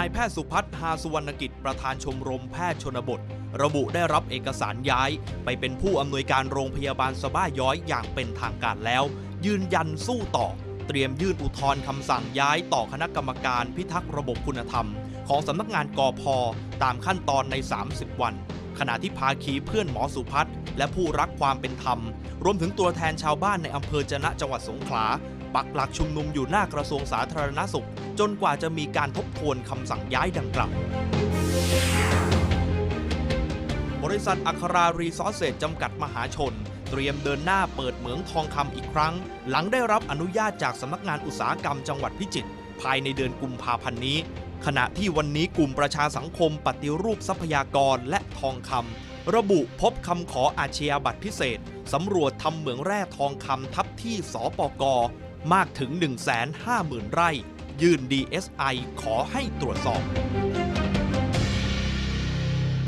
นายแพทย์สุพัฒน์ฮาสุวรรณกิจประธานชมรมแพทย์ชนบท ระบุได้รับเอกสารย้าย ไปเป็นผู้อำนวยการโรงพยาบาลสบ้าย้อยอย่างเป็นทางการแล้ว ยืนยันสู้ต่อ เตรียมยื่นอุทธรณ์คำสั่งย้ายต่อคณะกรรมการพิทักษ์ระบบคุณธรรม ของสำนักงานกอพตามขั้นตอนใน 30 วัน ขณะที่ภาคีเพื่อนหมอสุพัฒน์ และผู้รักความเป็นธรรม รวมถึงตัวแทนชาวบ้านในอำเภอจนะจังหวัดสงขลา ปักหลักชุมนุมอยู่หน้ากระทรวงสาธารณสุข จนกว่าจะมีการทบทวนคำสั่งย้ายดังกล่าวบริษัทอัครารีซอสเซจจำกัดมหาชน เตรียมเดินหน้าเปิดเหมืองทองคำอีกครั้ง หลังได้รับอนุญาตจากสำนักงานอุตสาหกรรมจังหวัดพิจิตรภายในเดือนกุมภาพันธ์นี้ ขณะที่วันนี้กลุ่มประชาสังคมปฏิรูปทรัพยากรและทองคำ ระบุพบคำขออาชญาบัตรพิเศษสำรวจทำเหมืองแร่ทองคำทับที่สปกมากถึง 150,000 ไร่ ยื่น DSI ขอให้ตรวจสอบ